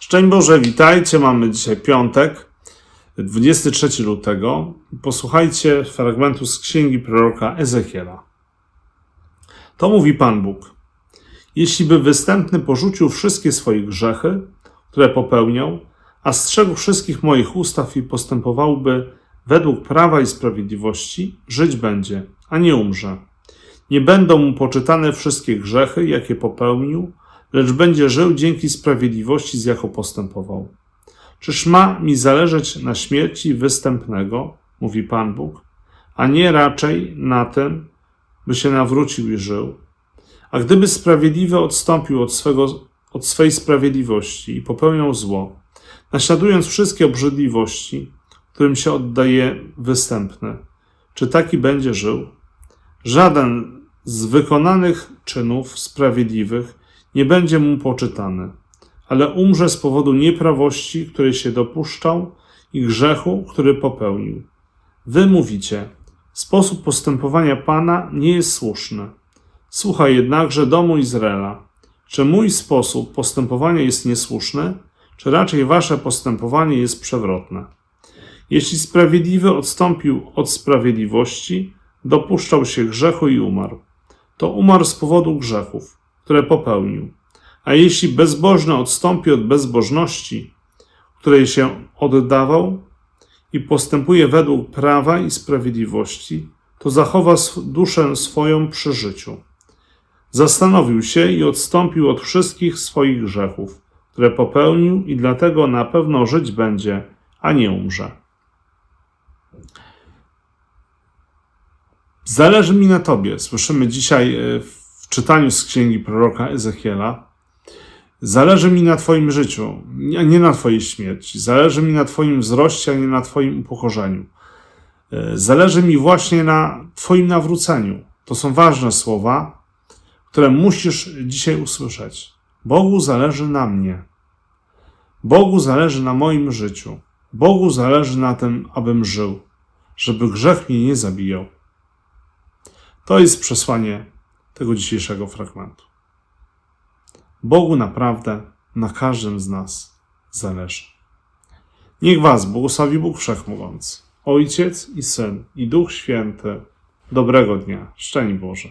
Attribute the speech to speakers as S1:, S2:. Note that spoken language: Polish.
S1: Szczęść Boże, witajcie. Mamy dzisiaj piątek, 23 lutego. Posłuchajcie fragmentu z księgi proroka Ezechiela. To mówi Pan Bóg. Jeśli by występny porzucił wszystkie swoje grzechy, które popełniał, a strzegł wszystkich moich ustaw i postępowałby według prawa i sprawiedliwości, żyć będzie, a nie umrze. Nie będą mu poczytane wszystkie grzechy, jakie popełnił, lecz będzie żył dzięki sprawiedliwości, z jaką postępował. Czyż ma mi zależeć na śmierci występnego, mówi Pan Bóg, a nie raczej na tym, by się nawrócił i żył? A gdyby sprawiedliwy odstąpił od, swego, od swej sprawiedliwości i popełniał zło, naśladując wszystkie obrzydliwości, którym się oddaje występny, czy taki będzie żył? Żaden z wykonanych czynów sprawiedliwych nie będzie mu poczytany, ale umrze z powodu nieprawości, której się dopuszczał i grzechu, który popełnił. Wy mówicie, sposób postępowania Pana nie jest słuszny. Słuchaj jednakże domu Izraela, czy mój sposób postępowania jest niesłuszny, czy raczej wasze postępowanie jest przewrotne? Jeśli sprawiedliwy odstąpił od sprawiedliwości, dopuszczał się grzechu i umarł, to umarł z powodu grzechów, które popełnił. A jeśli bezbożny odstąpi od bezbożności, której się oddawał i postępuje według prawa i sprawiedliwości, to zachowa duszę swoją przy życiu. Zastanowił się i odstąpił od wszystkich swoich grzechów, które popełnił, i dlatego na pewno żyć będzie, a nie umrze. Zależy mi na Tobie. Słyszymy dzisiaj e, czytaniu z księgi proroka Ezechiela. Zależy mi na Twoim życiu, a nie na Twojej śmierci. Zależy mi na Twoim wzroście, a nie na Twoim upokorzeniu. E, Zależy mi właśnie na Twoim nawróceniu. To są ważne słowa, które musisz dzisiaj usłyszeć. Bogu zależy na mnie. Bogu zależy na moim życiu. Bogu zależy na tym, abym żył, żeby grzech mnie nie zabijał. To jest przesłanie tego dzisiejszego fragmentu. Bogu naprawdę na każdym z nas zależy. Niech Was błogosławi Bóg Wszechmogący, Ojciec i Syn i Duch Święty. Dobrego dnia. Szczęść Boże.